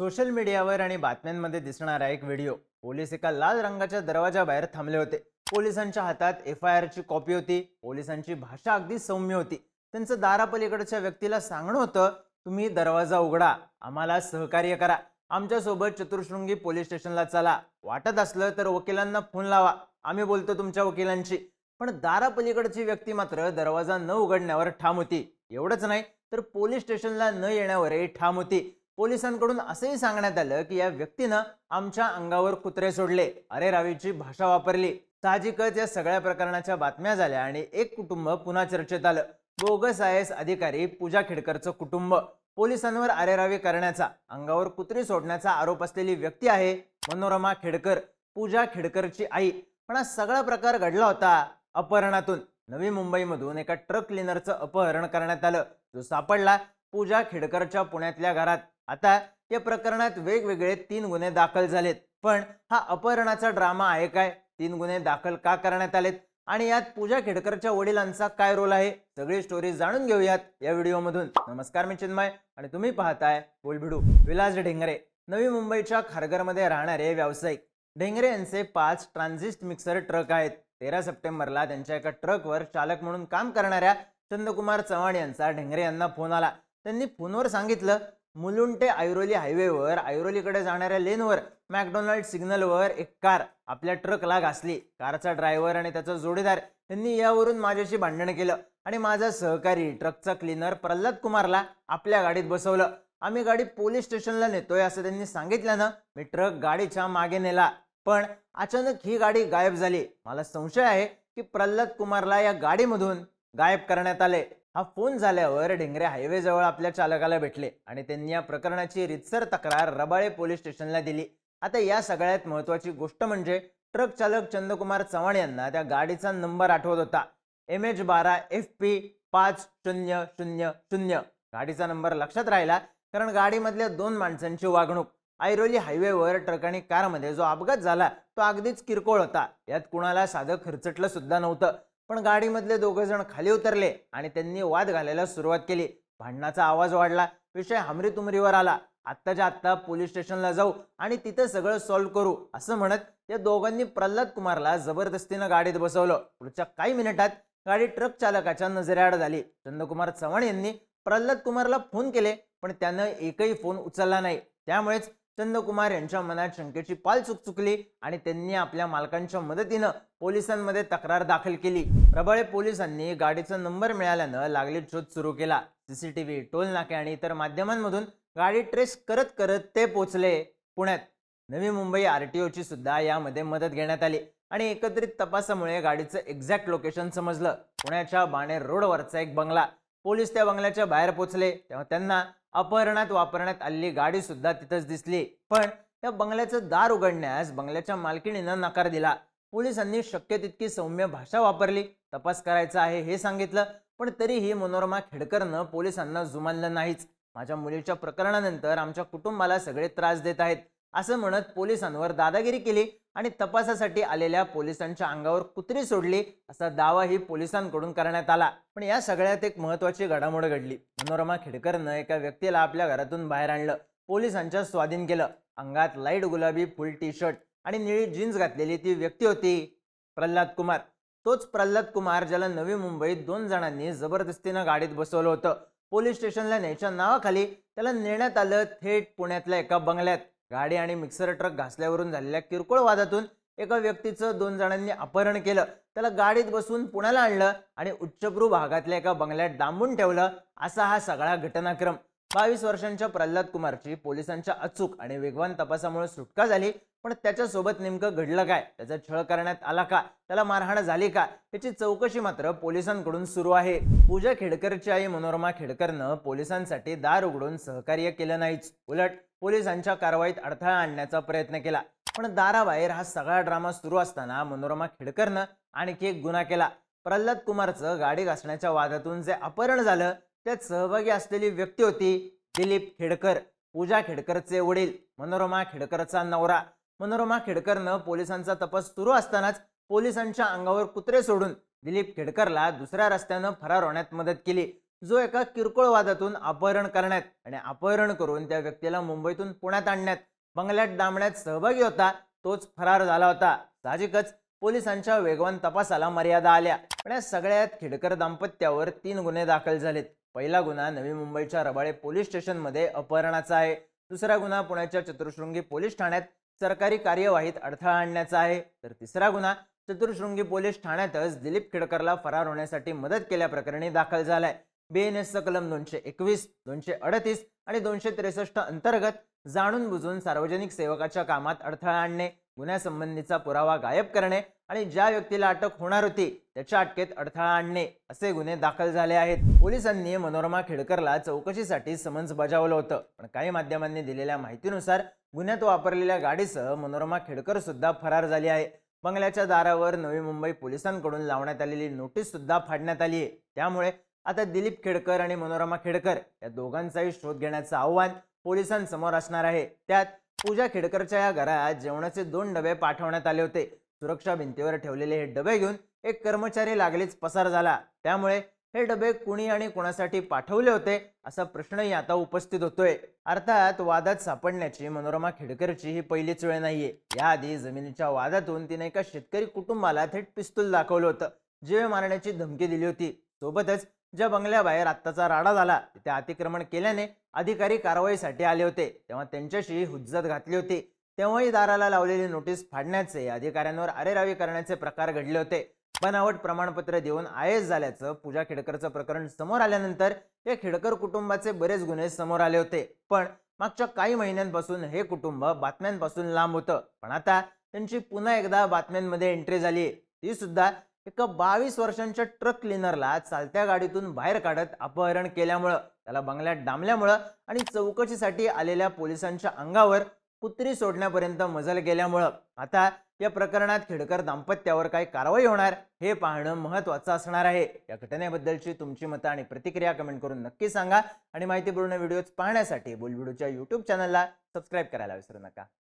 Social मीडियावर आणि बातम्यांमध्ये दिसणारा एक व्हिडिओ. पोलीस एका लाल रंगाच्या दरवाजाबाहेर थांबले होते. पोलिसांच्या हातात एफ आय आरची कॉपी होती. पोलिसांची भाषा अगदी सौम्य होती. त्यांचं दारापलीकडच्या व्यक्तीला सांगणं होतं तुम्ही दरवाजा उघडा. आम्हाला सहकार्य करा. आमच्यासोबत चतुर्शृंगी पोलीस स्टेशनला चला. वाटत असलं तर वकिलांना फोन लावा. आम्ही बोलतो तुमच्या वकिलांशी. पण दारापलीकडची व्यक्ती मात्र दरवाजा न उघडण्यावर ठाम होती. एवढंच नाही तर पोलीस स्टेशनला न येण्यावरही ठाम होती. पोलिसांकडून असंही सांगण्यात आलं की या व्यक्तीनं आमच्या अंगावर कुत्रे सोडले. अरे रावीची भाषा वापरली. साहजिकच या सगळ्या प्रकरणाच्या बातम्या झाल्या आणि एक कुटुंब पुन्हा चर्चेत आलं. बोगस आय एस अधिकारी पूजा खेडकरचं कुटुंब. पोलिसांवर अरेरावी करण्याचा अंगावर कुत्री सोडण्याचा आरोप असलेली व्यक्ती आहे मनोरमा खेडकर पूजा खेडकरची आई. पण हा सगळा प्रकार घडला होता अपहरणातून. नवी मुंबईमधून एका ट्रक क्लिनरचं अपहरण करण्यात आलं. जो सापडला पूजा खेडकरच्या पुण्यातल्या घरात. आता या प्रकरणात वेगवेगळे तीन गुन्हे दाखल झालेत. पण हा अपहरणाचा ड्रामा आहे काय? तीन गुन्हे दाखल का करण्यात आलेत? आणि यात पूजा खेडकरच्या वडिलांचा काय रोल आहे? सगळी स्टोरी जाणून घेऊयात या व्हिडिओमधून. नमस्कार मी चिन्मय आणि तुम्ही पाहताय बोलभिडू विलास ढेंगरे. नवी मुंबईच्या खारघरमध्ये राहणारे व्यावसायिक. ढेंगरे यांचे पाच ट्रान्झिस्ट मिक्सर ट्रक आहेत. तेरा सप्टेंबरला त्यांच्या एका ट्रकवर चालक म्हणून काम करणाऱ्या चंद्रकुमार चव्हाण यांचा ढेंगरे यांना फोन आला. त्यांनी फोनवर सांगितलं मुलुंड ते ऐरोली हायवेवर ऐरोलीकडे जाणाऱ्या लेनवर मॅकडोनाल्ड सिग्नलवर एक कार आपल्या ट्रकला घासली. कारचा ड्रायव्हर आणि त्याचा जोडीदार यांनी यावरून माझ्याशी भांडण केलं आणि माझा सहकारी ट्रकचा क्लीनर प्रल्हाद कुमारला आपल्या गाडीत बसवलं. आम्ही गाडी पोलीस स्टेशनला नेतोय असं त्यांनी सांगितल्यानं मी ट्रक गाडीच्या मागे नेला. पण अचानक ही गाडी गायब झाली. मला संशय आहे की प्रल्हाद कुमारला या गाडीमधून गायब करण्यात आले. हा फोन झाल्यावर ढेंगरे हायवेजवळ आपल्या चालकाला भेटले आणि त्यांनी या प्रकरणाची रितसर तक्रार रबाळे पोलीस स्टेशनला दिली. आता या सगळ्यात महत्वाची गोष्ट म्हणजे ट्रक चालक चंद्रकुमार चव्हाण यांना त्या गाडीचा नंबर आठवत होता. एम एच बारा एफ पी पाच शून्य शून्य शून्य. गाडीचा नंबर लक्षात राहिला कारण गाडीमधल्या दोन माणसांची वागणूक. ऐरोली हायवेवर ट्रक आणि कारमध्ये जो अपघात झाला तो अगदीच किरकोळ होता. यात कुणाला साधं खर्चटलं सुद्धा नव्हतं. पण गाडीमधले दोघं जण खाली उतरले आणि त्यांनी वाद घालायला सुरुवात केली. भांडणाचा आवाज वाढला विषय हमरी तुमरीवर आला. आत्ताच्या आत्ता पोलीस स्टेशनला जाऊ आणि तिथं सगळं सॉल्व्ह करू असं म्हणत या दोघांनी प्रल्हाद कुमारला जबरदस्तीनं गाडीत बसवलं. पुढच्या काही मिनिटात गाडी ट्रक चालकाच्या नजरेआड झाली. चंद्रकुमार चव्हाण यांनी प्रल्हाद कुमारला फोन केले पण त्यानं एकही फोन उचलला नाही. त्यामुळेच चंदकुमार यांच्या मनात शंकेची पाल चूक चुकली आणि त्यांनी आपल्या मालकांच्या मदतीनं पोलिसांमध्ये तक्रार दाखल केली. प्रबळे पोलिसांनी गाडीचा नंबर मिळाल्यानं लागली शोध सुरू केला. सीसीटीव्ही टोल नाके आणि इतर माध्यमांमधून गाडी ट्रेस करत करत ते पोचले पुण्यात. नवी मुंबई आरटीओची सुद्धा यामध्ये मदत घेण्यात आली आणि एकत्रित तपासामुळे गाडीचं एक्झॅक्ट लोकेशन समजलं. पुण्याच्या बाणेर रोडवरचा एक बंगला. पोलीस त्या बंगल्याच्या बाहेर पोचले तेव्हा त्यांना अपहरणात वापरण्यात आलेली गाडी सुद्धा तिथंच दिसली. पण त्या बंगल्याचं दार उघडण्यास बंगल्याच्या मालकिणीनं नकार दिला. पोलिसांनी शक्य तितकी सौम्य भाषा वापरली. तपास करायचा आहे हे सांगितलं पण तरीही मनोरमा खेडकरनं पोलिसांना जुमानलं नाहीच. माझ्या मुलीच्या प्रकरणानंतर आमच्या कुटुंबाला सगळे त्रास देत आहेत. असं म्हणत पोलिसांवर दादागिरी केली. आणि तपासासाठी आलेल्या पोलिसांच्या अंगावर कुत्री सोडली असा दावाही पोलिसांकडून करण्यात आला. पण या सगळ्यात एक महत्वाची घडामोड घडली. मनोरमा खेडकरनं एका व्यक्तीला आपल्या घरातून बाहेर आणलं. पोलिसांच्या स्वाधीन केलं. अंगात लाइट गुलाबी फुल टी शर्ट आणि निळी जीन्स घातलेली ती व्यक्ती होती प्रल्हाद कुमार. तोच प्रल्हाद कुमार ज्याला नवी मुंबईत दोन जणांनी जबरदस्तीनं गाडीत बसवलं होतं. पोलीस स्टेशनला न्यायच्या नावाखाली त्याला नेण्यात आलं थेट पुण्यातल्या एका बंगल्यात. गाडी आणि मिक्सर ट्रक घासल्यावरून झालेल्या किरकोळ वादातून एका व्यक्तीचं दोन जणांनी अपहरण केलं. त्याला गाडीत बसून पुण्याला आणलं आणि उच्चभ्रू भागातल्या एका बंगल्यात डांबून ठेवलं असा हा सगळा घटनाक्रम. बावीस वर्षांच्या प्रल्हाद कुमारची पोलिसांच्या अचूक आणि वेगवान तपासामुळे सुटका झाली. पण त्याच्यासोबत नेमकं घडलं काय? त्याचा छळ करण्यात आला का? त्याला मारहाण झाली का? याची चौकशी मात्र पोलिसांकडून सुरू आहे. पूजा खेडकरची आई मनोरमा खेडकरनं पोलिसांसाठी दार उघडून सहकार्य केलं नाहीच. उलट पोलिसांच्या कारवाईत अडथळा आणण्याचा प्रयत्न केला. पण दाराबाहेर हा सगळा ड्रामा सुरू असताना मनोरमा खेडकरनं आणखी एक गुन्हा केला. प्रल्हाद कुमारचं गाडी घासण्याच्या वादातून जे अपहरण झालं त्यात सहभागी असलेली व्यक्ती होती दिलीप खेडकर. पूजा खेडकरचे वडील मनोरमा खेडकरचा नवरा. मनोरमा खेडकरनं पोलिसांचा तपास सुरू असतानाच पोलिसांच्या अंगावर कुत्रे सोडून दिलीप खेडकरला दुसऱ्या रस्त्यानं फरार होण्यात मदत केली. जो एका किरकोळ वादातून अपहरण करण्यात आणि अपहरण करून त्या व्यक्तीला मुंबईतून पुण्यात आणण्यात बंगल्यात डांबण्यात सहभागी होता तोच फरार झाला होता. साहजिकच पोलिसांच्या वेगवान तपासाला मर्यादा आल्या. पण या सगळ्यात खेडकर दाम्पत्यावर तीन गुन्हे दाखल झालेत. पहिला गुन्हा नवी मुंबईच्या रबाळे पोलीस स्टेशनमध्ये अपहरणाचा आहे. दुसरा गुन्हा पुण्याच्या चतुर्शृंगी पोलीस ठाण्यात सरकारी कार्यवाहीत अडथळा आणण्याचा आहे. तर तिसरा गुन्हा चतुर्शृंगी पोलीस ठाण्यातच दिलीप खेडकरला फरार होण्यासाठी मदत केल्याप्रकरणी दाखल झालाय. बीएनएसचं कलम दोनशे एकवीस दोनशे अडतीस आणि दोनशे त्रेसष्ट अंतर्गत जाणून बुजून सार्वजनिक सेवकाच्या कामात अडथळा आणणे गुन्ह्यासंबंधीचा पुरावा गायब करणे आणि ज्या व्यक्तीला अटक होणार होती त्याच्या अटकेत अडथळा आणणे असे गुन्हे दाखल झाले आहेत. पोलिसांनी मनोरमा खेडकरला चौकशीसाठी समन्स बजावलं होतं पण काही माध्यमांनी दिलेल्या माहितीनुसार गुन्ह्यात वापरलेल्या गाडीसह मनोरमा खेडकर सुद्धा फरार झाली आहे. बंगल्याच्या दारावर नवी मुंबई पोलिसांकडून लावण्यात आलेली नोटीस सुद्धा फाडण्यात आली आहे. त्यामुळे आता दिलीप खेडकर आणि मनोरमा खेडकर या दोघांचाही शोध घेण्याचं आव्हान पोलिसांसमोर असणार आहे. त्यात पूजा खेडकरच्या या घरात जेवणाचे दोन डबे पाठवण्यात आले होते. सुरक्षा भिंतीवर ठेवलेले हे डबे घेऊन एक कर्मचारी लागलीच पसार झाला. त्यामुळे हे डबे कुणी आणि कुणासाठी पाठवले होते असा प्रश्नही आता उपस्थित होतोय. अर्थात वादात सापडण्याची मनोरमा खेडकरची ही पहिलीच वेळ नाहीये. याआधी जमिनीच्या वादातून तिने एका शेतकरी कुटुंबाला थेट पिस्तूल दाखवलं होतं. जीवे मारण्याची धमकी दिली होती. सोबतच ज्या बंगल्याबाहेर आत्ताचा राडा झाला तिथे अतिक्रमण केल्याने अधिकारी कारवाईसाठी आले होते. तेव्हा त्यांच्याशी हुज्जत घातली होती. तेव्हाही दाराला लावलेली नोटीस फाडण्याचे अधिकाऱ्यांवर अरेरावी करण्याचे प्रकार घडले होते. बनावट प्रमाणपत्र देऊन आय एस झाल्याचं पूजा खेडकरचं प्रकरण समोर आल्यानंतर या खेडकर कुटुंबाचे बरेच गुन्हे समोर आले होते. पण मागच्या काही महिन्यांपासून हे कुटुंब बातम्यांपासून लांब होतं. पण आता त्यांची पुन्हा एकदा बातम्यांमध्ये एंट्री झाली ती सुद्धा एका बावीस वर्षांच्या ट्रक क्लिनरला चालत्या गाडीतून बाहेर काढत अपहरण केल्यामुळं त्याला बंगल्यात डांबल्यामुळं आणि चौकशीसाठी आलेल्या पोलिसांच्या अंगावर कुत्री सोडण्यापर्यंत मजल गेल्यामुळं. आता या प्रकरणात खेडकर दाम्पत्यावर काय कारवाई होणार हे पाहणं महत्वाचं असणार आहे. या घटनेबद्दलची तुमची मतं आणि प्रतिक्रिया कमेंट करून नक्की सांगा. आणि माहितीपूर्ण व्हिडिओज पाहण्यासाठी बोलबिडूच्या युट्यूब चॅनलला सबस्क्राईब करायला विसरू नका.